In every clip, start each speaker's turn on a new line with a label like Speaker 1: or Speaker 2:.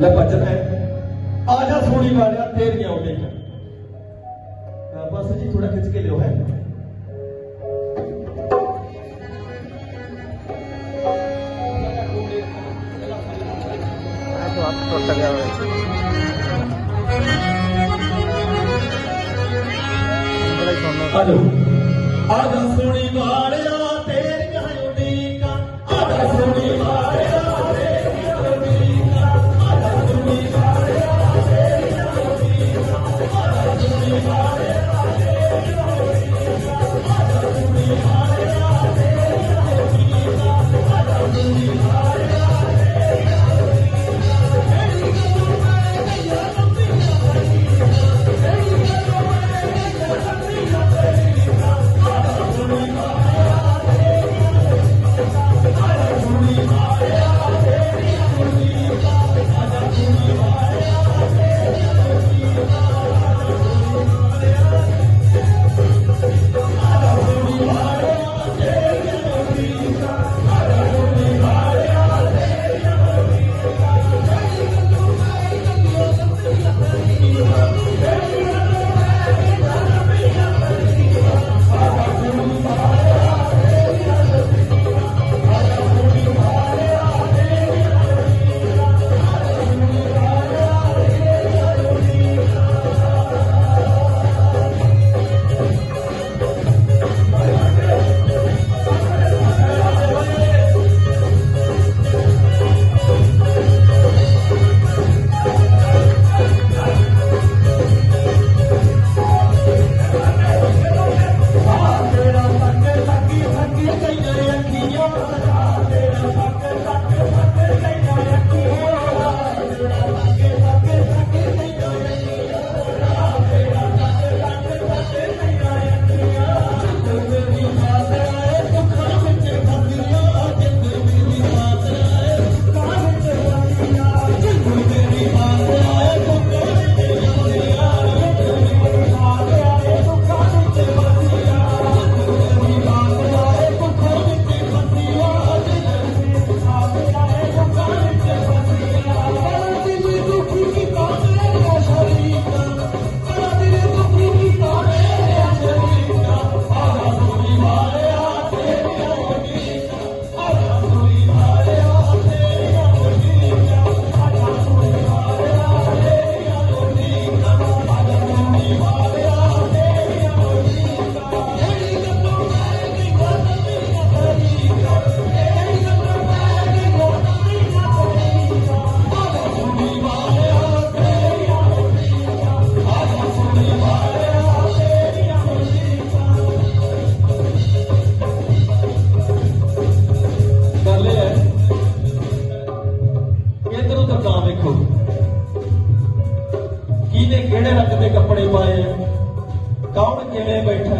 Speaker 1: ਲੈ ਬਚਨ ਹੈ ਆ ਜਾ ਸੋਣੀ ਵਾਲਿਆ ਤੇਰੀਆਂ ਉਡੀਕਾਂ ਅਹ ਬਸ ਜੀ ਥੋੜਾ ਖਿੱਚ ਕੇ ਲਿਓ ਹੈ
Speaker 2: ਇਹ ਤੋਂ ਹੱਥ ਟੁੱਟ
Speaker 1: ਕਿਹੜੇ ਰੰਗ ਦੇ ਕੱਪੜੇ ਪਾਏ ਕੌਣ ਕਿਵੇਂ ਬੈਠਾ?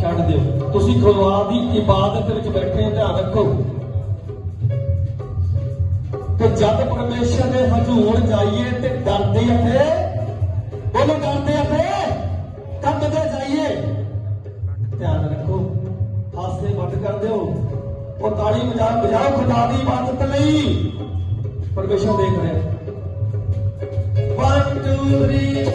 Speaker 1: ਛੱਡ ਦਿਓ। ਤੁਸੀਂ ਖੁਦਾ ਦੀ ਇਬਾਦਤ ਵਿੱਚ ਬੈਠੇ ਹੋ, ਧਿਆਨ ਰੱਖੋ। ਕਿ ਜਦ ਪਰਮੇਸ਼ਰ ਦੇ ਹਜ਼ੂਰ ਜਾਈਏ ਤੇ ਡਰਦੇ ਅਤੇ ਬੋਲੋ ਡਰਦੇ ਅਤੇ ਕੰਬਦੇ ਜਾਈਏ। ਧਿਆਨ ਰੱਖੋ ਹਾਸੇ ਮਤ ਕਰ ਦਿਓ। ਉਹ ਤਾੜੀ ਵਜਾ ਵਜਾਓ ਖੁਦਾ ਦੀ ਇਬਾਦਤ ਲਈ। ਪਰਮੇਸ਼ਰ ਦੇਖ ਰਿਹਾ। One, two, three.